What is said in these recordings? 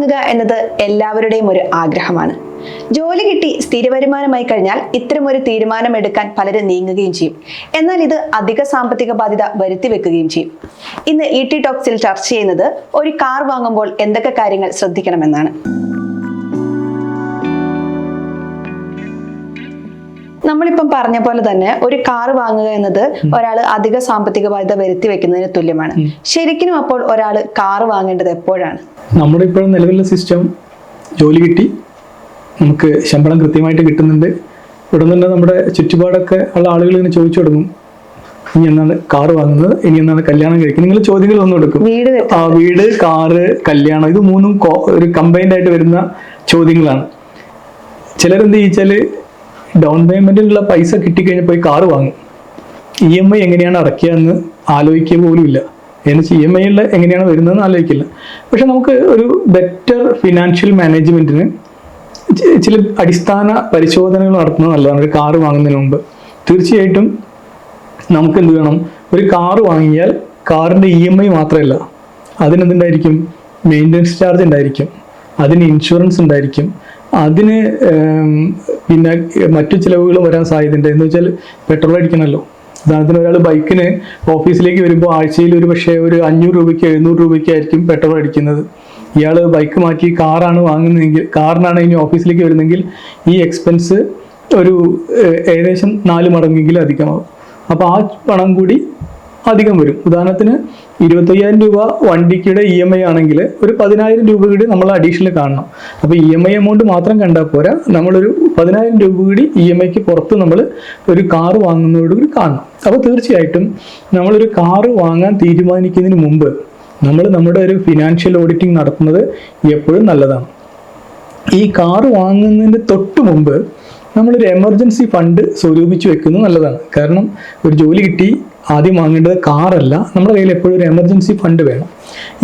വാങ്ങുക എന്നത് എല്ലാവരുടെയും ഒരു ആഗ്രഹമാണ്. ജോലി കിട്ടി സ്ഥിര വരുമാനമായി കഴിഞ്ഞാൽ ഇത്തരമൊരു തീരുമാനം എടുക്കാൻ പലരും നീങ്ങുകയും ചെയ്യും. എന്നാൽ ഇത് അധിക സാമ്പത്തിക ബാധ്യത വരുത്തി വെക്കുകയും ചെയ്യും. ഇന്ന് ഇ ടി ടോക്സിൽ ചർച്ച ചെയ്യുന്നത് ഒരു കാർ വാങ്ങുമ്പോൾ എന്തൊക്കെ കാര്യങ്ങൾ ശ്രദ്ധിക്കണമെന്നാണ്. നമ്മളിപ്പം പറഞ്ഞ പോലെ തന്നെ ഒരു കാർ വാങ്ങുക എന്നത് ഒരാൾ അധിക സാമ്പത്തിക ബാധ്യത വരുത്തി വെക്കുന്നതിന് തുല്യമാണ്. ശരിക്കും അപ്പോൾ ഒരാൾ കാർ വാങ്ങേണ്ടത് എപ്പോഴാണ്? നമ്മുടെ ഇപ്പോഴും നിലവിലുള്ള സിസ്റ്റം ജോലി കിട്ടി നമുക്ക് ശമ്പളം കൃത്യമായിട്ട് കിട്ടുന്നുണ്ട്. ഉടൻ തന്നെ നമ്മുടെ ചുറ്റുപാടൊക്കെ ഉള്ള ആളുകൾ ഇങ്ങനെ ചോദിച്ചു തുടങ്ങും ഇനി എന്നാണ് കാർ വാങ്ങുന്നത്? ഇനി എന്നാണ് കല്യാണം കഴിക്കുന്നത്? നിങ്ങൾ ചോദ്യങ്ങൾ ഒന്നും എടുക്കും ആ വീട് കാറ് കല്യാണം ഇത് മൂന്നും ഒരു കമ്പൈൻഡ് ആയിട്ട് വരുന്ന ചോദ്യങ്ങളാണ്. ചിലരെന്ത് ചോദിച്ചാൽ ഡൗൺ പേയ്മെന്റിനുള്ള പൈസ കിട്ടിക്കഴിഞ്ഞാൽ പോയി കാറ് വാങ്ങും. ഇ എം ഐ എങ്ങനെയാണ് അടയ്ക്കുക എന്ന് ആലോചിക്കുക പോലും ഇല്ല എന്നുവെച്ചാൽ ഇ എം ഐ എങ്ങനെയാണ് വരുന്നതെന്ന് ആലോചിക്കില്ല. പക്ഷെ നമുക്ക് ഒരു ബെറ്റർ ഫിനാൻഷ്യൽ മാനേജ്മെന്റിന് ചില അടിസ്ഥാന പരിശോധനകൾ നടത്തുന്നത് നല്ലതാണ്. ഒരു കാറ് വാങ്ങുന്നതിന് മുമ്പ്. തീർച്ചയായിട്ടും നമുക്ക് എന്ത് വേണം? ഒരു കാറ് വാങ്ങിയാൽ കാറിന്റെ ഇ എം ഐ മാത്രമല്ല അതിനെന്തുണ്ടായിരിക്കും? മെയിന്റനൻസ് ചാർജ് ഉണ്ടായിരിക്കും. അതിന് ഇൻഷുറൻസ് ഉണ്ടായിരിക്കും. അതിന് പിന്നെ മറ്റു ചിലവുകൾ വരാൻ സാധ്യതയുണ്ട്. എന്ന് വെച്ചാൽ പെട്രോൾ അടിക്കണമല്ലോ. ഉദാഹരണത്തിന് ഒരാൾ ബൈക്കിന് ഓഫീസിലേക്ക് വരുമ്പോൾ ആഴ്ചയിൽ ഒരു പക്ഷേ ഒരു അഞ്ഞൂറ് രൂപയ്ക്ക് എഴുന്നൂറ് രൂപയ്ക്കായിരിക്കും പെട്രോൾ അടിക്കുന്നത്. ഇയാൾ ബൈക്ക് മാറ്റി കാറാണ് വാങ്ങുന്നതെങ്കിൽ കാറിനാണ് ഇനി ഓഫീസിലേക്ക് വരുന്നതെങ്കിൽ ഈ എക്സ്പെൻസ് ഒരു ഏകദേശം നാല് മടങ്ങെങ്കിലും അധികമാകും അപ്പോൾ ആ പണം കൂടി അധികം വരും. ഉദാഹരണത്തിന് ഇരുപത്തയ്യായിരം രൂപ വണ്ടിക്കുടെ ഇ എം ഐ ആണെങ്കിൽ ഒരു പതിനായിരം രൂപ കൂടി നമ്മൾ അഡീഷണൽ കാണണം. അപ്പോൾ ഇ എം ഐ എമൗണ്ട് മാത്രം കണ്ടാൽ പോരാ നമ്മളൊരു പതിനായിരം രൂപ കൂടി ഇ എം ഐക്ക് പുറത്ത് നമ്മൾ ഒരു കാറ് വാങ്ങുന്നതോടുകൂടി കാണണം. അപ്പോൾ തീർച്ചയായിട്ടും നമ്മളൊരു കാറ് വാങ്ങാൻ തീരുമാനിക്കുന്നതിന് മുമ്പ് നമ്മൾ നമ്മുടെ ഒരു ഫിനാൻഷ്യൽ ഓഡിറ്റിംഗ് നടത്തുന്നത് എപ്പോഴും നല്ലതാണ്. ഈ കാറ് വാങ്ങുന്നതിന് തൊട്ട് മുമ്പ് നമ്മളൊരു എമർജൻസി ഫണ്ട് സ്വരൂപിച്ച് വെക്കുന്നത് നല്ലതാണ്. കാരണം ഒരു ജോലി കിട്ടി ആദ്യം വാങ്ങേണ്ടത് കാറല്ല നമ്മുടെ കയ്യിൽ എപ്പോഴും ഒരു എമർജൻസി ഫണ്ട് വേണം.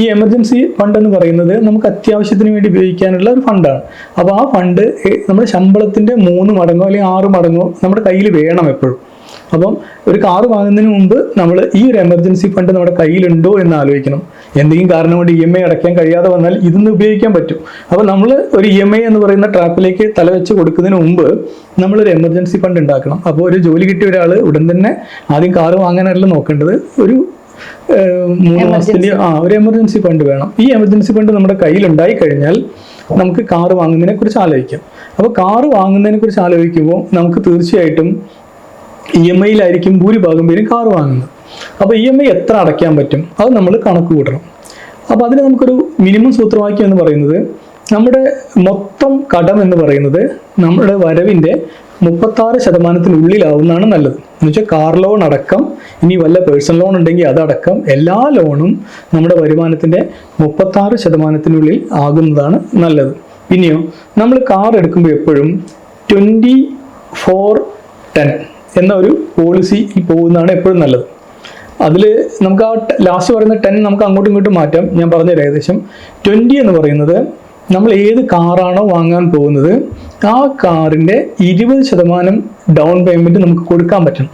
ഈ എമർജൻസി ഫണ്ട് എന്ന് പറയുന്നത് നമുക്ക് അത്യാവശ്യത്തിന് വേണ്ടി ഉപയോഗിക്കാനുള്ള ഒരു ഫണ്ടാണ് അപ്പോൾ ആ ഫണ്ട് നമ്മുടെ ശമ്പളത്തിന്റെ മൂന്ന് മടങ്ങോ അല്ലെങ്കിൽ ആറ് മടങ്ങോ നമ്മുടെ കയ്യിൽ വേണം എപ്പോഴും. അപ്പം ഒരു കാറ് വാങ്ങുന്നതിന് മുമ്പ് നമ്മൾ ഈ ഒരു എമർജൻസി ഫണ്ട് നമ്മുടെ കയ്യിലുണ്ടോ എന്ന് ആലോചിക്കണം. എന്തെങ്കിലും കാരണം കൊണ്ട് ഇ എം ഐ അടയ്ക്കാൻ കഴിയാതെ വന്നാൽ ഇതൊന്ന് ഉപയോഗിക്കാൻ പറ്റും. അപ്പോൾ നമ്മൾ ഒരു ഇ എം ഐ എന്ന് പറയുന്ന ട്രാപ്പിലേക്ക് തലവെച്ച് കൊടുക്കുന്നതിന് മുമ്പ് നമ്മളൊരു എമർജൻസി ഫണ്ട് ഉണ്ടാക്കണം. അപ്പോൾ ഒരു ജോലി കിട്ടിയ ഒരാൾ ഉടൻ തന്നെ ആദ്യം കാറ് വാങ്ങാനല്ല നോക്കേണ്ടത്. ഒരു മൂന്ന് മാസത്തിന്റെ ആ ഒരു എമർജൻസി ഫണ്ട് വേണം. ഈ എമർജൻസി ഫണ്ട് നമ്മുടെ കയ്യിൽ ഉണ്ടായി കഴിഞ്ഞാൽ നമുക്ക് കാറ് വാങ്ങുന്നതിനെ കുറിച്ച് ആലോചിക്കാം. അപ്പോൾ കാറ് വാങ്ങുന്നതിനെ കുറിച്ച് ആലോചിക്കുമ്പോൾ നമുക്ക് തീർച്ചയായിട്ടും ഇ എം ഐയിലായിരിക്കും ഭൂരിഭാഗം പേരും കാർ വാങ്ങുന്നത്. അപ്പോൾ ഇ എം ഐ എത്ര അടയ്ക്കാൻ പറ്റും? അത് നമ്മൾ കണക്ക് കൂട്ടണം. അപ്പോൾ അതിന് നമുക്കൊരു മിനിമം സൂത്രവാക്യം എന്ന് പറയുന്നത് നമ്മുടെ മൊത്തം കടം എന്ന് പറയുന്നത് നമ്മുടെ വരവിന്റെ മുപ്പത്താറ് ശതമാനത്തിനുള്ളിലാവുന്നതാണ് നല്ലത്. എന്ന് വെച്ചാൽ കാർ ലോൺ അടക്കം ഇനി വല്ല പേഴ്സണൽ ലോൺ ഉണ്ടെങ്കിൽ അതടക്കം എല്ലാ ലോണും നമ്മുടെ വരുമാനത്തിന്റെ മുപ്പത്താറ് ശതമാനത്തിനുള്ളിൽ ആകുന്നതാണ് നല്ലത്. പിന്നെയോ നമ്മൾ കാർ എടുക്കുമ്പോൾ എപ്പോഴും ട്വന്റി ഫോർ ടെൻ എന്ന ഒരു പോളിസി പോകുന്നതാണ് എപ്പോഴും നല്ലത്. അതിൽ നമുക്ക് ആ ലാസ്റ്റ് പറയുന്ന ടെൻ നമുക്ക് അങ്ങോട്ടും ഇങ്ങോട്ടും മാറ്റാം. ഞാൻ പറഞ്ഞ ഏകദേശം. ട്വന്റി എന്ന് പറയുന്നത് നമ്മൾ ഏത് കാറാണോ വാങ്ങാൻ പോകുന്നത് ആ കാറിന്റെ ഇരുപത് ശതമാനം ഡൗൺ പേയ്മെന്റ് നമുക്ക് കൊടുക്കാൻ പറ്റണം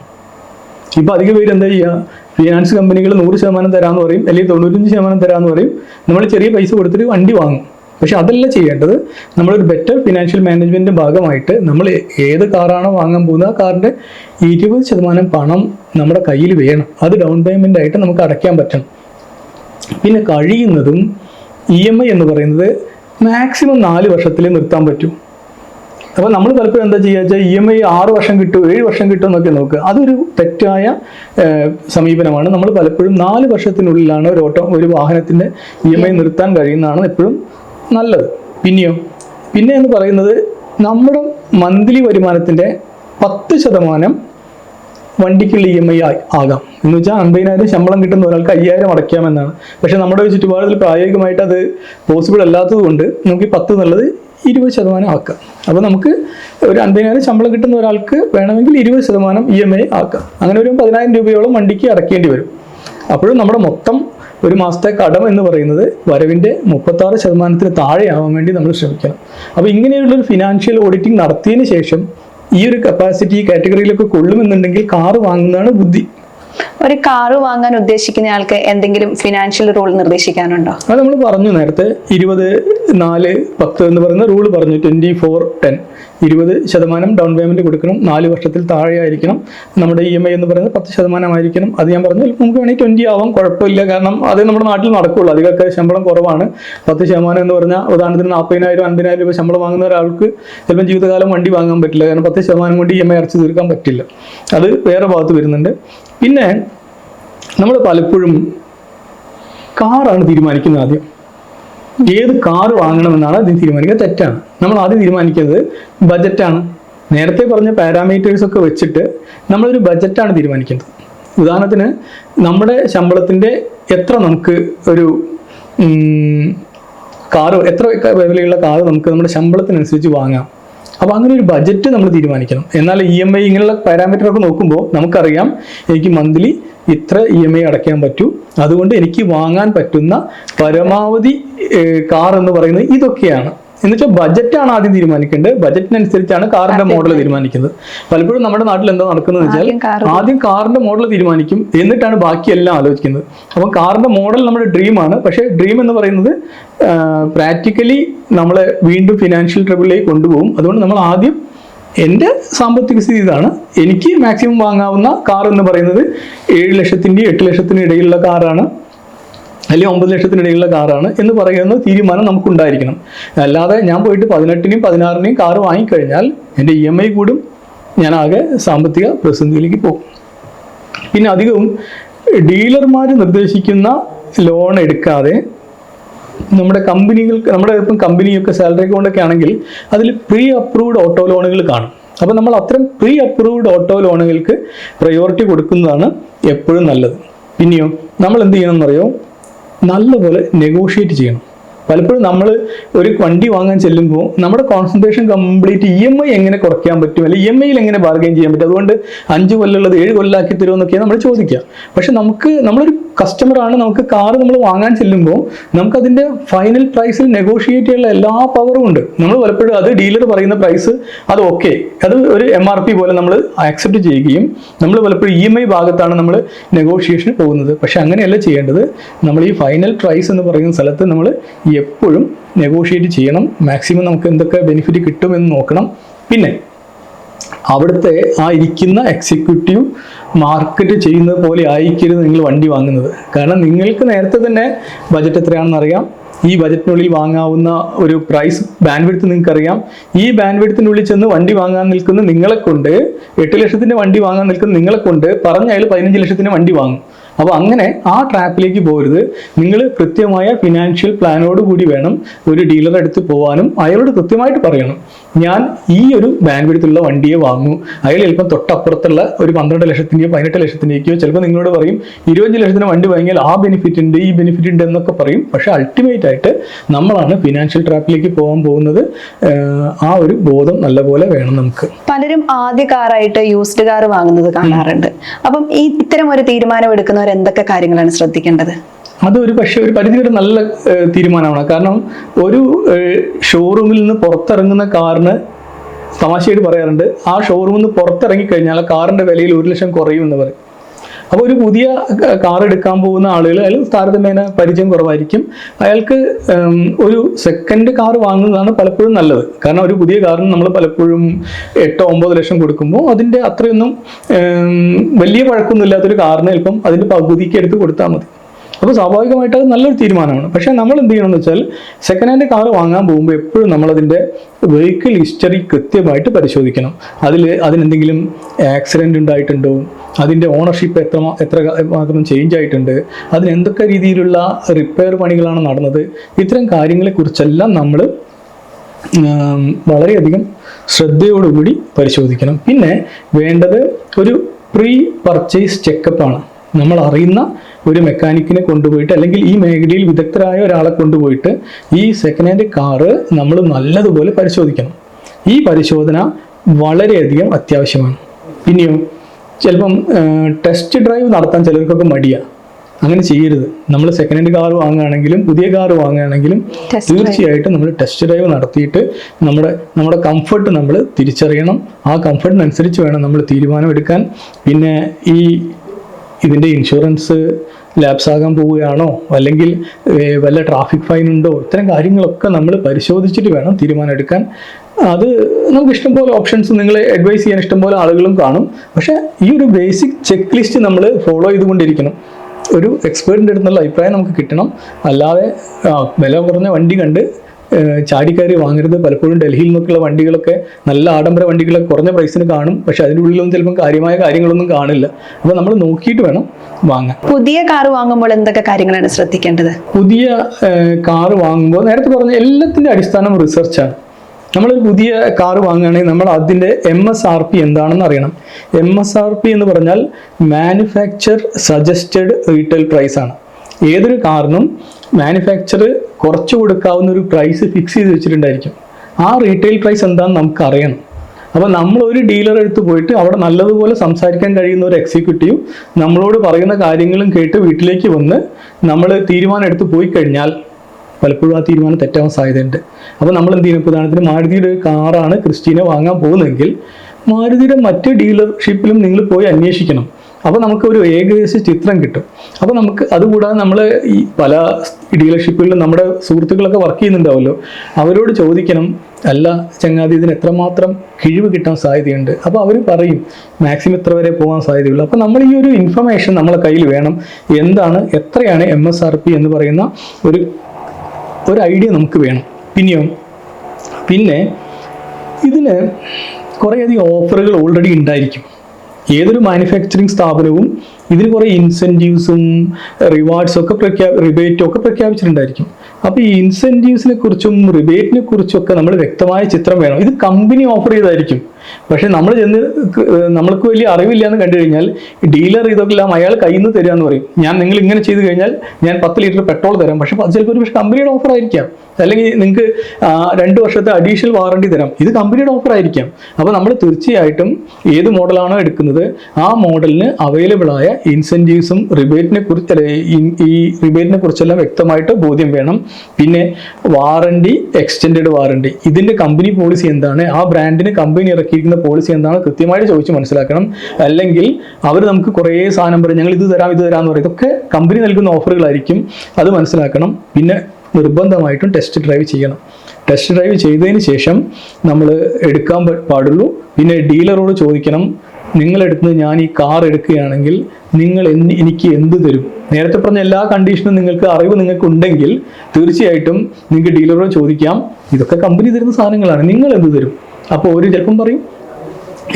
ഇപ്പോൾ അധിക പേര് എന്താ ചെയ്യുക ഫിനാൻസ് കമ്പനികൾ നൂറ് ശതമാനം തരാമെന്ന് പറയും അല്ലെങ്കിൽ തൊണ്ണൂറ്റഞ്ച് ശതമാനം തരാമെന്ന് പറയും. നമ്മൾ ചെറിയ പൈസ കൊടുത്തിട്ട് വണ്ടി വാങ്ങും. പക്ഷെ അതല്ല ചെയ്യേണ്ടത്. നമ്മളൊരു ബെറ്റർ ഫിനാൻഷ്യൽ മാനേജ്മെന്റിന്റെ ഭാഗമായിട്ട് നമ്മൾ ഏത് കാറാണോ വാങ്ങാൻ പോകുന്നത് ആ കാറിന്റെ ഇരുപത് ശതമാനം പണം നമ്മുടെ കയ്യിൽ വേണം. അത് ഡൗൺ പേയ്മെന്റ് ആയിട്ട് നമുക്ക് അടയ്ക്കാൻ പറ്റണം. പിന്നെ കഴിയുന്നതും ഇ എം ഐ എന്ന് പറയുന്നത് മാക്സിമം നാല് വർഷത്തിൽ നിർത്താൻ പറ്റും. അപ്പോൾ നമ്മൾ പലപ്പോഴും എന്താ ചെയ്യുക വെച്ചാൽ ഇ എം ഐ ആറ് വർഷം കിട്ടും ഏഴ് വർഷം കിട്ടും എന്നൊക്കെ നോക്കുക. അതൊരു തെറ്റായ സമീപനമാണ്. നമ്മൾ പലപ്പോഴും നാല് വർഷത്തിനുള്ളിലാണ് ഒരു ഓട്ടോ ഒരു വാഹനത്തിന്റെ ഇ എം ഐ നിർത്താൻ കഴിയുന്നതാണ് എപ്പോഴും നല്ലത്. പിന്നെയോ? പിന്നെ എന്ന് പറയുന്നത് നമ്മുടെ മന്ത്ലി വരുമാനത്തിന്റെ പത്ത് ശതമാനം വണ്ടിക്കുള്ള ഇ എം ഐ ആകാം. എന്ന് വെച്ചാൽ അമ്പതിനായിരം ശമ്പളം കിട്ടുന്ന ഒരാൾക്ക് അയ്യായിരം അടയ്ക്കാമെന്നാണ്. പക്ഷെ നമ്മുടെ ചുറ്റുപാടിൽ പ്രായോഗികമായിട്ട് അത് പോസിബിൾ അല്ലാത്തത് കൊണ്ട് നമുക്ക് പത്ത് എന്നുള്ളത് ഇരുപത് ശതമാനം ആക്കാം. അപ്പോൾ നമുക്ക് ഒരു അൻപതിനായിരം ശമ്പളം കിട്ടുന്ന ഒരാൾക്ക് വേണമെങ്കിൽ ഇരുപത് ശതമാനം ഇ എം ഐ ആക്കാം. അങ്ങനെ ഒരു പതിനായിരം രൂപയോളം വണ്ടിക്ക് അടയ്ക്കേണ്ടി വരും. അപ്പോഴും നമ്മുടെ മൊത്തം ഒരു മാസത്തെ കടം എന്ന് പറയുന്നത് വരവിന്റെ മുപ്പത്താറ് ശതമാനത്തിന് താഴെയാവാൻ വേണ്ടി നമ്മൾ ശ്രമിക്കണം. അപ്പോൾ ഇങ്ങനെയുള്ളൊരു ഫിനാൻഷ്യൽ ഓഡിറ്റിംഗ് നടത്തിയതിന് ശേഷം ഈ ഒരു കപ്പാസിറ്റി കാറ്റഗറിയിലൊക്കെ കൊള്ളുമെന്നുണ്ടെങ്കിൽ കാറ് വാങ്ങുന്നതാണ് ബുദ്ധി. ഒരു കാറ് വാങ്ങാൻ ഉദ്ദേശിക്കുന്ന ആൾക്ക് എന്തെങ്കിലും ഫിനാൻഷ്യൽ റോൾ നിർദ്ദേശിക്കാനുണ്ടോ? അത് നമ്മൾ പറഞ്ഞു നേരത്തെ ഇരുപത് നാല് പത്ത് എന്ന് പറയുന്ന റൂൾ പറഞ്ഞു ട്വന്റി ഫോർ ടെൻ ഇരുപത് ശതമാനം ഡൗൺ പേയ്മെന്റ് കൊടുക്കണം. നാല് വർഷത്തിൽ താഴെ ആയിരിക്കണം നമ്മുടെ ഇ എം ഐ എന്ന് പറയുന്നത് പത്ത് ശതമാനമായിരിക്കണം. അത് ഞാൻ പറഞ്ഞു നമുക്ക് വേണമെങ്കിൽ ട്വന്റി ആവാം കുഴപ്പമില്ല. കാരണം അത് നമ്മുടെ നാട്ടിൽ നടക്കുള്ളൂ. അധികമൊക്കെ ശമ്പളം കുറവാണ്. പത്ത് ശതമാനം എന്ന് പറഞ്ഞാൽ ഉദാഹരണത്തിന് നാൽപ്പതിനായിരം അൻപതിനായിരം രൂപ ശമ്പളം വാങ്ങുന്ന ഒരാൾക്ക് ചിലപ്പോൾ ജീവിതകാലം വണ്ടി വാങ്ങാൻ പറ്റില്ല. കാരണം പത്ത് ശതമാനം കൊണ്ട് ഇ എം ഐ അടച്ചു തീർക്കാൻ പറ്റില്ല. അത് വേറെ ഭാഗത്ത് വരുന്നുണ്ട്. പിന്നെ നമ്മൾ പലപ്പോഴും കാറാണ് തീരുമാനിക്കുന്നത് ആദ്യം. ഏത് കാർ വാങ്ങണമെന്നാണ് അതിന് തീരുമാനിക്കുക. തെറ്റാണ്. നമ്മൾ ആദ്യം തീരുമാനിക്കുന്നത് ബജറ്റാണ് നേരത്തെ പറഞ്ഞ പാരാമീറ്റേഴ്സ് ഒക്കെ വെച്ചിട്ട് നമ്മളൊരു ബജറ്റാണ് തീരുമാനിക്കുന്നത്. ഉദാഹരണത്തിന് നമ്മുടെ ശമ്പളത്തിന്റെ എത്ര നമുക്ക് ഒരു കാറ് എത്ര വിലയുള്ള കാറ് നമുക്ക് നമ്മുടെ ശമ്പളത്തിനനുസരിച്ച് വാങ്ങാം. അപ്പോൾ അങ്ങനെ ഒരു ബജറ്റ് നമ്മൾ തീരുമാനിക്കണം. എന്നാൽ ഇ എം ഐ ഇങ്ങനെയുള്ള പാരാമീറ്റർ ഒക്കെ നോക്കുമ്പോൾ നമുക്കറിയാം എനിക്ക് മന്ത്ലി ഇത്ര ഇ എം ഐ അടയ്ക്കാൻ പറ്റൂ. അതുകൊണ്ട് എനിക്ക് വാങ്ങാൻ പറ്റുന്ന പരമാവധി കാർ എന്ന് പറയുന്നത് ഇതൊക്കെയാണ്. എന്നുവെച്ചാൽ ബജറ്റാണ് ആദ്യം തീരുമാനിക്കേണ്ടത്. ബജറ്റിനനുസരിച്ചാണ് കാറിന്റെ മോഡൽ തീരുമാനിക്കുന്നത്. പലപ്പോഴും നമ്മുടെ നാട്ടിൽ എന്താ നടക്കുന്നത് വെച്ചാൽ ആദ്യം കാറിന്റെ മോഡൽ തീരുമാനിക്കും. എന്നിട്ടാണ് ബാക്കിയെല്ലാം ആലോചിക്കുന്നത്. അപ്പം കാറിന്റെ മോഡൽ നമ്മുടെ ഡ്രീമാണ് പക്ഷേ ഡ്രീം എന്ന് പറയുന്നത് പ്രാക്ടിക്കലി നമ്മളെ വീണ്ടും ഫിനാൻഷ്യൽ ട്രബിളിലേക്ക് കൊണ്ടുപോകും. അതുകൊണ്ട് നമ്മൾ ആദ്യം എന്റെ സാമ്പത്തിക സ്ഥിതി ഇതാണ്. എനിക്ക് മാക്സിമം വാങ്ങാവുന്ന കാർ എന്ന് പറയുന്നത് ഏഴ് ലക്ഷത്തിന്റെയും എട്ട് ലക്ഷത്തിനും ഇടയിലുള്ള കാറാണ് അല്ലെങ്കിൽ ഒമ്പത് ലക്ഷത്തിനിടയിലുള്ള കാറാണ് എന്ന് പറയുന്ന തീരുമാനം നമുക്കുണ്ടായിരിക്കണം. അല്ലാതെ ഞാൻ പോയിട്ട് പതിനെട്ടിനെയും പതിനാറിനെയും കാറ് വാങ്ങിക്കഴിഞ്ഞാൽ എന്റെ ഇ എം ഐ കൂടും. ഞാൻ ആകെ സാമ്പത്തിക പ്രതിസന്ധിയിലേക്ക് പോകും. പിന്നെ അധികവും ഡീലർമാർ നിർദ്ദേശിക്കുന്ന ലോൺ എടുക്കാതെ നമ്മുടെ കമ്പനികൾക്ക് നമ്മുടെ ഇപ്പം കമ്പനിയൊക്കെ സാലറി അക്കൗണ്ടൊക്കെ ആണെങ്കിൽ അതിൽ പ്രീ അപ്രൂവ്ഡ് ഓട്ടോ ലോണുകൾ കാണും. അപ്പോൾ നമ്മൾ അത്തരം പ്രീ അപ്രൂവ്ഡ് ഓട്ടോ ലോണുകൾക്ക് പ്രയോറിറ്റി കൊടുക്കുന്നതാണ് എപ്പോഴും നല്ലത്. പിന്നെയോ നമ്മൾ എന്ത് ചെയ്യണം എന്നറിയോ നല്ലപോലെ നെഗോഷിയേറ്റ് ചെയ്യണം. പലപ്പോഴും നമ്മൾ ഒരു വണ്ടി വാങ്ങാൻ ചെല്ലുമ്പോൾ നമ്മുടെ concentration complete E M I എങ്ങനെ കുറയ്ക്കാൻ പറ്റും? അല്ലെങ്കിൽ ഇ എം ഐയിൽ എങ്ങനെ ബാർഗൈൻ ചെയ്യാൻ പറ്റും? അതുകൊണ്ട് അഞ്ച് കൊല്ലമുള്ളത് ഏഴ് കൊല്ലമാക്കി തരുമെന്നൊക്കെയാണ് നമ്മൾ ചോദിക്കുക. പക്ഷെ നമുക്ക് നമ്മളൊരു കസ്റ്റമറാണ് നമുക്ക് കാർ നമ്മൾ വാങ്ങാൻ ചെല്ലുമ്പോൾ നമുക്ക് അതിന്റെ ഫൈനൽ പ്രൈസിൽ നെഗോഷിയേറ്റ് ചെയ്യാനുള്ള എല്ലാ പവറും ഉണ്ട്. നമ്മൾ പലപ്പോഴും അത് ഡീലർ പറയുന്ന പ്രൈസ് അത് ഓക്കെ അത് ഒരു എം ആർ പി പോലെ നമ്മൾ ആക്സെപ്റ്റ് ചെയ്യുകയും നമ്മൾ പലപ്പോഴും ഇ എം ഐ ഭാഗത്താണ് നമ്മൾ നെഗോഷിയേഷൻ പോകുന്നത്. പക്ഷെ അങ്ങനെയല്ല ചെയ്യേണ്ടത്. നമ്മൾ ഈ ഫൈനൽ പ്രൈസ് എന്ന് പറയുന്ന സ്ഥലത്ത് നമ്മൾ എപ്പോഴും നെഗോഷിയേറ്റ് ചെയ്യണം. മാക്സിമം നമുക്ക് എന്തൊക്കെ ബെനിഫിറ്റ് കിട്ടുമെന്ന് നോക്കണം. പിന്നെ അവിടുത്തെ ആ ഇരിക്കുന്ന എക്സിക്യൂട്ടീവ് മാർക്കറ്റ് ചെയ്യുന്നത് പോലെ ആയിരിക്കരുത് നിങ്ങൾ വണ്ടി വാങ്ങുന്നത്. കാരണം നിങ്ങൾക്ക് നേരത്തെ തന്നെ ബജറ്റ് എത്രയാണെന്ന് അറിയാം. ഈ ബജറ്റിനുള്ളിൽ വാങ്ങാവുന്ന ഒരു പ്രൈസ് ബാൻഡ് നിങ്ങൾക്ക് അറിയാം ഈ ബാൻഡ് വിഡ്ത്തിനുള്ളിൽ ചെന്ന് വണ്ടി വാങ്ങാൻ നിൽക്കുന്ന നിങ്ങളെ കൊണ്ട് എട്ട് ലക്ഷത്തിന്റെ വണ്ടി വാങ്ങാൻ നിൽക്കുന്ന നിങ്ങളെ കൊണ്ട് പറഞ്ഞ അയാൾ പതിനഞ്ച് ലക്ഷത്തിന്റെ വണ്ടി വാങ്ങും. അപ്പോൾ അങ്ങനെ ആ ട്രാപ്പിലേക്ക് പോകരുത് നിങ്ങൾ കൃത്യമായ ഫിനാൻഷ്യൽ പ്ലാനോട് കൂടി വേണം ഒരു ഡീലറെ അടുത്ത് പോകാനും അയാളോട് കൃത്യമായിട്ട് പറയണം. ഞാൻ ഈ ഒരു ബാങ്ക് എടുത്തുള്ള വണ്ടിയെ വാങ്ങൂ. അയാൾ ചിലപ്പോൾ തൊട്ടപ്പുറത്തുള്ള ഒരു പന്ത്രണ്ട് ലക്ഷത്തിന്റെയോ പതിനെട്ട് ലക്ഷത്തിന്റെയോ ചിലപ്പോൾ നിങ്ങളോട് പറയും ഇരുപത്തഞ്ച് ലക്ഷത്തിന് വണ്ടി വാങ്ങിയാൽ ആ ബെനിഫിറ്റ് ഉണ്ട് ഈ ബെനിഫിറ്റ് ഉണ്ട് എന്നൊക്കെ പറയും. പക്ഷെ അൾട്ടിമേറ്റ് ആയിട്ട് നമ്മളാണ് ഫിനാൻഷ്യൽ ട്രാപ്പിലേക്ക് പോകാൻ പോകുന്നത്. ആ ഒരു ബോധം നല്ലപോലെ വേണം നമുക്ക്. പലരും ആദ്യ കാറായിട്ട് യൂസ്ഡ് കാർ വാങ്ങുന്നത് കാണാറുണ്ട്. അപ്പം ഈ ഇത്തരം ഒരു തീരുമാനം എടുക്കുന്നവർ എന്തൊക്കെ കാര്യങ്ങളാണ് ശ്രദ്ധിക്കേണ്ടത്? അത് ഒരു പക്ഷേ ഒരു പരിധി വരെ നല്ല തീരുമാനമാണ്. കാരണം ഒരു ഷോറൂമിൽ നിന്ന് പുറത്തിറങ്ങുന്ന കാറിന് തമാശയായിട്ട് പറയാറുണ്ട് ആ ഷോറൂമിൽ നിന്ന് പുറത്തിറങ്ങി കഴിഞ്ഞാൽ കാറിന്റെ വിലയിൽ ഒരു ലക്ഷം കുറയും എന്ന് പറയും. അപ്പോൾ ഒരു പുതിയ കാർ എടുക്കാൻ പോകുന്ന ആളുകൾ അയാൾ താരതമ്യേന പരിചയം കുറവായിരിക്കും. അയാൾക്ക് ഒരു സെക്കൻഡ് കാർ വാങ്ങുന്നതാണ് പലപ്പോഴും നല്ലത്. കാരണം ഒരു പുതിയ കാറിന് നമ്മൾ പലപ്പോഴും എട്ടോ ഒമ്പത് ലക്ഷം കൊടുക്കുമ്പോൾ അതിന്റെ അത്രയൊന്നും വലിയ പഴക്കമൊന്നും ഇല്ലാത്തൊരു കാറിന് ചിലപ്പം അതിന്റെ പകുതിക്ക് എടുത്ത് കൊടുത്താൽ മതി. അപ്പോൾ സ്വാഭാവികമായിട്ട് അത് നല്ലൊരു തീരുമാനമാണ്. പക്ഷേ നമ്മൾ എന്ത് ചെയ്യണമെന്ന് വെച്ചാൽ സെക്കൻഡ് ഹാൻഡ് കാർ വാങ്ങാൻ പോകുമ്പോൾ എപ്പോഴും നമ്മൾ നമ്മളതിന്റെ വെഹിക്കിൾ ഹിസ്റ്ററി കൃത്യമായിട്ട് പരിശോധിക്കണം. അതിൽ അതിനെന്തെങ്കിലും ആക്സിഡന്റ് ഉണ്ടായിട്ടുണ്ടോ? അതിന്റെ ഓണർഷിപ്പ് എത്ര എത്ര മാത്രം ചേഞ്ച് ആയിട്ടുണ്ട് അതിന് എന്തൊക്കെ രീതിയിലുള്ള റിപ്പയർ പണികളാണ് നടന്നത് ഇത്തരം കാര്യങ്ങളെക്കുറിച്ചെല്ലാം നമ്മൾ വളരെയധികം ശ്രദ്ധയോടുകൂടി പരിശോധിക്കണം. പിന്നെ വേണ്ടത് ഒരു പ്രീ പർച്ചേസ് ചെക്കപ്പാണ് നമ്മൾ അറിയുന്ന ഒരു മെക്കാനിക്കിനെ കൊണ്ടുപോയിട്ട് അല്ലെങ്കിൽ ഈ മേഖലയിൽ വിദഗ്ധരായ ഒരാളെ കൊണ്ടുപോയിട്ട് ഈ സെക്കൻഡ് ഹാൻഡ് കാറ് നമ്മൾ നല്ലതുപോലെ പരിശോധിക്കണം. ഈ പരിശോധന വളരെയധികം അത്യാവശ്യമാണ്. പിന്നെയോ ചിലപ്പം ടെസ്റ്റ് ഡ്രൈവ് നടത്താൻ ചിലർക്കൊക്കെ മടിയാണ് അങ്ങനെ ചെയ്യരുത്. നമ്മൾ സെക്കൻഡ് ഹാൻഡ് കാർ വാങ്ങുകയാണെങ്കിലും പുതിയ കാർ വാങ്ങുകയാണെങ്കിലും തീർച്ചയായിട്ടും നമ്മൾ ടെസ്റ്റ് ഡ്രൈവ് നടത്തിയിട്ട് നമ്മുടെ നമ്മുടെ കംഫർട്ട് നമ്മൾ തിരിച്ചറിയണം. ആ കംഫർട്ടിനനുസരിച്ച് വേണം നമ്മൾ തീരുമാനം എടുക്കാൻ. പിന്നെ ഈ ഇതിന്റെ ഇൻഷുറൻസ് ലാപ്സ് ആകാൻ പോവുകയാണോ? അല്ലെങ്കിൽ വല്ല ട്രാഫിക് ഫൈൻ ഉണ്ടോ? ഇത്തരം കാര്യങ്ങളൊക്കെ നമ്മൾ പരിശോധിച്ചിട്ട് വേണം തീരുമാനം എടുക്കാൻ. അത് നമുക്ക് ഇഷ്ടംപോലെ ഓപ്ഷൻസ് നിങ്ങളെ അഡ്വൈസ് ചെയ്യാൻ ഇഷ്ടംപോലെ ആളുകളും കാണും. പക്ഷേ ഈ ഒരു ബേസിക് ചെക്ക് ലിസ്റ്റ് നമ്മൾ ഫോളോ ചെയ്തുകൊണ്ടിരിക്കണം. ഒരു എക്സ്പേർട്ടിന്റെ അടുത്തുള്ള അഭിപ്രായം നമുക്ക് കിട്ടണം. അല്ലാതെ വില കുറഞ്ഞ വണ്ടി കണ്ട് ചാരിക്കാരി വാങ്ങരുത്. പലപ്പോഴും ഡൽഹിയിൽ നിന്നൊക്കെയുള്ള വണ്ടികളൊക്കെ നല്ല ആഡംബര വണ്ടികളൊക്കെ കുറഞ്ഞ പ്രൈസിന് കാണും. പക്ഷെ അതിന്റെ ഉള്ളിലൊന്നും ചിലപ്പം കാര്യമായ കാര്യങ്ങളൊന്നും കാണില്ല. അപ്പോൾ നമ്മൾ നോക്കിയിട്ട് വേണം വാങ്ങാൻ. പുതിയ കാർ വാങ്ങുമ്പോൾ എന്തൊക്കെ കാര്യങ്ങളാണ് ശ്രദ്ധിക്കേണ്ടത്? പുതിയ കാർ വാങ്ങുമ്പോൾ നേരത്തെ പറഞ്ഞ എല്ലാത്തിന്റെ അടിസ്ഥാനം റിസർച്ചാണ് നമ്മളൊരു പുതിയ കാർ വാങ്ങുകയാണെങ്കിൽ നമ്മൾ അതിന്റെ എം എസ് ആർ പി എന്താണെന്ന് അറിയണം. എം എസ് ആർ പി എന്ന് പറഞ്ഞാൽ മാനുഫാക്ചർ സജസ്റ്റഡ് റീറ്റെയിൽ പ്രൈസ് ആണ്. ഏതൊരു കാറിനും മാനുഫാക്ചർ കുറച്ച് കൊടുക്കാവുന്ന ഒരു പ്രൈസ് ഫിക്സ് ചെയ്ത് വെച്ചിട്ടുണ്ടായിരിക്കും. ആ റീറ്റെയിൽ പ്രൈസ് എന്താണെന്ന് നമുക്ക് അറിയണം. അപ്പോൾ നമ്മൾ ഒരു ഡീലർ എടുത്ത് പോയിട്ട് അവിടെ നല്ലതുപോലെ സംസാരിക്കാൻ കഴിയുന്ന ഒരു എക്സിക്യൂട്ടീവ് നമ്മളോട് പറയുന്ന കാര്യങ്ങളും കേട്ട് വീട്ടിലേക്ക് വന്ന് നമ്മൾ തീരുമാനം എടുത്ത് പോയി കഴിഞ്ഞാൽ പലപ്പോഴും ആ തീരുമാനം തെറ്റാവാൻ സാധ്യതയുണ്ട്. അപ്പോൾ നമ്മൾ എന്ത് ചെയ്യും? ഉദാഹരണത്തിന് മാരുതിയുടെ കാറാണ് ക്രിസ്റ്റീനെ വാങ്ങാൻ പോകുന്നതെങ്കിൽ മാരുതിയുടെ മറ്റ് ഡീലർഷിപ്പിലും നിങ്ങൾ പോയി അന്വേഷിക്കണം. അപ്പോൾ നമുക്ക് ഒരു ഏകദേശ ചിത്രം കിട്ടും. അപ്പോൾ നമുക്ക് അതുകൂടാതെ നമ്മൾ ഈ പല ഡീലർഷിപ്പുകളിലും നമ്മുടെ സുഹൃത്തുക്കളൊക്കെ വർക്ക് ചെയ്യുന്നുണ്ടാവല്ലോ. അവരോട് ചോദിക്കണം അല്ല ചങ്ങാതി ഇതിന് എത്രമാത്രം കിഴിവ് കിട്ടാൻ സാധ്യതയുണ്ട്? അപ്പോൾ അവർ പറയും മാക്സിമം ഇത്ര വരെ പോകാൻ സാധ്യതയുള്ളൂ. അപ്പോൾ നമ്മൾ ഈ ഒരു ഇൻഫർമേഷൻ നമ്മളെ കയ്യിൽ വേണം. എന്താണ് എത്രയാണ് എം എന്ന് പറയുന്ന ഒരു ഒരു ഐഡിയ നമുക്ക് വേണം. പിന്നെയോ? പിന്നെ ഇതിന് കുറേയധികം ഓഫറുകൾ ഓൾറെഡി ഉണ്ടായിരിക്കും. ഏതൊരു മാനുഫാക്ചറിങ് സ്ഥാപനവും ഇതിന് കുറേ ഇൻസെന്റീവ്സും റിവാർഡ്സും ഒക്കെ പ്രഖ്യാ റിബേറ്റും ഒക്കെ പ്രഖ്യാപിച്ചിട്ടുണ്ടായിരിക്കും. അപ്പോൾ ഈ ഇൻസെന്റീവ്സിനെ കുറിച്ചും റിബേറ്റിനെ കുറിച്ചും ഒക്കെ നമ്മൾ വ്യക്തമായ ചിത്രം വേണം. ഇത് കമ്പനി ഓഫർ ചെയ്തായിരിക്കും. പക്ഷെ നമ്മൾ ചെന്ന് നമ്മൾക്ക് വലിയ അറിവില്ല എന്ന് കണ്ടു കഴിഞ്ഞാൽ ഡീലർ ഇതൊക്കെല്ലാം അയാൾ കയ്യിൽ നിന്ന് എന്ന് പറയും. ഞാൻ നിങ്ങൾ ഇങ്ങനെ ചെയ്ത് കഴിഞ്ഞാൽ ഞാൻ പത്ത് ലിറ്റർ പെട്രോൾ തരാം. പക്ഷെ ചിലപ്പോൾ ഒരു കമ്പനിയുടെ ഓഫർ ആയിരിക്കാം. അല്ലെങ്കിൽ നിങ്ങൾക്ക് രണ്ട് വർഷത്തെ അഡീഷണൽ വാറണ്ടി തരാം. ഇത് കമ്പനിയുടെ ഓഫർ ആയിരിക്കാം. അപ്പോൾ നമ്മൾ തീർച്ചയായിട്ടും ഏത് മോഡലാണോ എടുക്കുന്നത് ആ മോഡലിന് അവൈലബിൾ ആയ ഇൻസെന്റീവ്സും റിബേറ്റിനെ കുറിച്ച് ഈ റിബേറ്റിനെ കുറിച്ചെല്ലാം വ്യക്തമായിട്ട് ബോധ്യം വേണം. പിന്നെ വാറണ്ടി എക്സ്റ്റെൻഡ് വാറണ്ടി ഇതിന്റെ കമ്പനി പോളിസി എന്താണ്? ആ ബ്രാൻഡിന് കമ്പനി ഇറക്കിയിരിക്കുന്ന പോളിസി എന്താണ് കൃത്യമായിട്ട് ചോദിച്ച് മനസ്സിലാക്കണം. അല്ലെങ്കിൽ അവർ നമുക്ക് കുറേ സാധനം പറയും ഞങ്ങൾ ഇത് തരാം ഇത് തരാം എന്ന് പറയും. ഇതൊക്കെ കമ്പനി നൽകുന്ന ഓഫറുകളായിരിക്കും അത് മനസ്സിലാക്കണം. പിന്നെ നിർബന്ധമായിട്ടും ടെസ്റ്റ് ഡ്രൈവ് ചെയ്യണം. ടെസ്റ്റ് ഡ്രൈവ് ചെയ്തതിന് ശേഷം നമ്മൾ എടുക്കാൻ പാടുള്ളൂ. പിന്നെ ഡീലറോട് ചോദിക്കണം. നിങ്ങളെടുത്ത് ഞാൻ ഈ കാർ എടുക്കുകയാണെങ്കിൽ നിങ്ങൾ എനിക്ക് എന്ത് തരും? നേരത്തെ പറഞ്ഞ എല്ലാ കണ്ടീഷനും നിങ്ങൾക്ക് അറിവ് നിങ്ങൾക്ക് ഉണ്ടെങ്കിൽ തീർച്ചയായിട്ടും നിങ്ങൾക്ക് ഡീലറോട് ചോദിക്കാം. ഇതൊക്കെ കമ്പനി തരുന്ന സാധനങ്ങളാണ്. നിങ്ങൾ എന്ത് തരും? അപ്പോൾ ഒരു ചിലപ്പം പറയും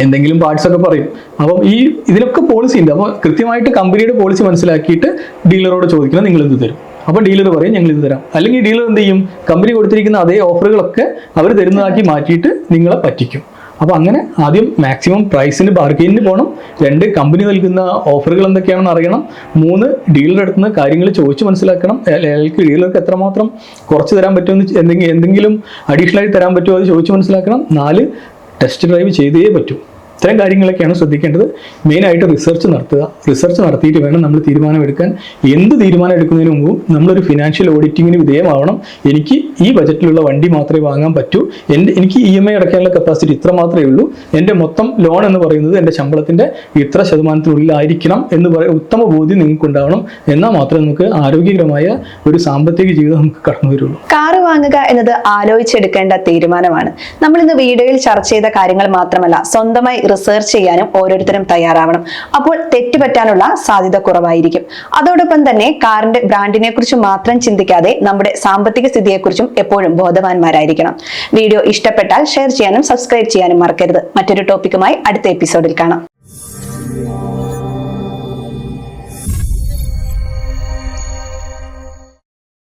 എന്തെങ്കിലും പാർട്സ് ഒക്കെ പറയും. അപ്പം ഈ ഇതിലൊക്കെ പോളിസി ഉണ്ട്. അപ്പോൾ കൃത്യമായിട്ട് കമ്പനിയുടെ പോളിസി മനസ്സിലാക്കിയിട്ട് ഡീലറോട് ചോദിക്കണം നിങ്ങൾ എന്ത് തരും? അപ്പോൾ ഡീലർ പറയും ഞങ്ങൾ ഇത് തരാം. അല്ലെങ്കിൽ ഡീലർ എന്ത് ചെയ്യും? കമ്പനി കൊടുത്തിരിക്കുന്ന അതേ ഓഫറുകളൊക്കെ അവർ തരുന്നതാക്കി മാറ്റിയിട്ട് നിങ്ങളെ പറ്റിക്കും. അപ്പോൾ അങ്ങനെ ആദ്യം മാക്സിമം പ്രൈസിന് ബാർഗെയിനിന് പോകണം രണ്ട് കമ്പനി നൽകുന്ന ഓഫറുകൾ എന്തൊക്കെയാണെന്ന് അറിയണം. മൂന്ന് ഡീലർ അടുത്ത് നിന്ന് കാര്യങ്ങൾ ചോദിച്ച് മനസ്സിലാക്കണം. അയാൾ- അയാൾക്ക് ഡീലർക്ക് എത്രമാത്രം കുറച്ച് തരാൻ പറ്റുമെന്ന് എന്തെങ്കിലും എന്തെങ്കിലും അഡീഷണൽ ആയി തരാൻ പറ്റുമോ അത് ചോദിച്ച് മനസ്സിലാക്കണം. നാല് ടെസ്റ്റ് ഡ്രൈവ് ചെയ്തേ പറ്റൂ. ഇത്തരം കാര്യങ്ങളൊക്കെയാണ് ശ്രദ്ധിക്കേണ്ടത്. മെയിനായിട്ട് റിസർച്ച് നടത്തുക. റിസർച്ച് നടത്തിയിട്ട് വേണം നമ്മൾ തീരുമാനമെടുക്കാൻ. എന്ത് തീരുമാനം എടുക്കുന്നതിന് മുമ്പും നമ്മളൊരു ഫിനാൻഷ്യൽ ഓഡിറ്റിങ്ങിന് വിധേയമാവണം. എനിക്ക് ഈ ബജറ്റിലുള്ള വണ്ടി മാത്രമേ വാങ്ങാൻ പറ്റൂ. എന്റെ എനിക്ക് ഇ എം ഐ അടയ്ക്കാനുള്ള കപ്പാസിറ്റി ഇത്ര മാത്രമേ ഉള്ളൂ. എന്റെ മൊത്തം ലോൺ എന്ന് പറയുന്നത് എന്റെ ശമ്പളത്തിന്റെ ഇത്ര ശതമാനത്തിനുള്ളിലായിരിക്കണം എന്ന് പറയ ഉത്തമ ബോധ്യം നിങ്ങൾക്ക് ഉണ്ടാവണം എന്നാൽ മാത്രമേ നമുക്ക് ആരോഗ്യകരമായ ഒരു സാമ്പത്തിക ജീവിതം നമുക്ക് കടന്നു വരുള്ളൂ. കാറ് വാങ്ങുക എന്നത് ആലോചിച്ചെടുക്കേണ്ട തീരുമാനമാണ്. നമ്മൾ ഇന്ന് വീഡിയോയിൽ ചർച്ച ചെയ്ത കാര്യങ്ങൾ മാത്രമല്ല സ്വന്തമായി റിസർച്ച് ചെയ്യാനും ഓരോരുത്തരും തയ്യാറാവണം. അപ്പോൾ തെറ്റുപറ്റാനുള്ള സാധ്യത കുറവായിരിക്കും. അതോടൊപ്പം തന്നെ കാറിന്റെ ബ്രാൻഡിനെ കുറിച്ച് മാത്രം ചിന്തിക്കാതെ നമ്മുടെ സാമ്പത്തിക സ്ഥിതിയെക്കുറിച്ചും എപ്പോഴും ബോധവാന്മാരായിരിക്കണം. വീഡിയോ ഇഷ്ടപ്പെട്ടാൽ ഷെയർ ചെയ്യാനും സബ്സ്ക്രൈബ് ചെയ്യാനും മറക്കരുത്. മറ്റൊരു ടോപ്പിക്കുമായി അടുത്ത എപ്പിസോഡിൽ കാണാം.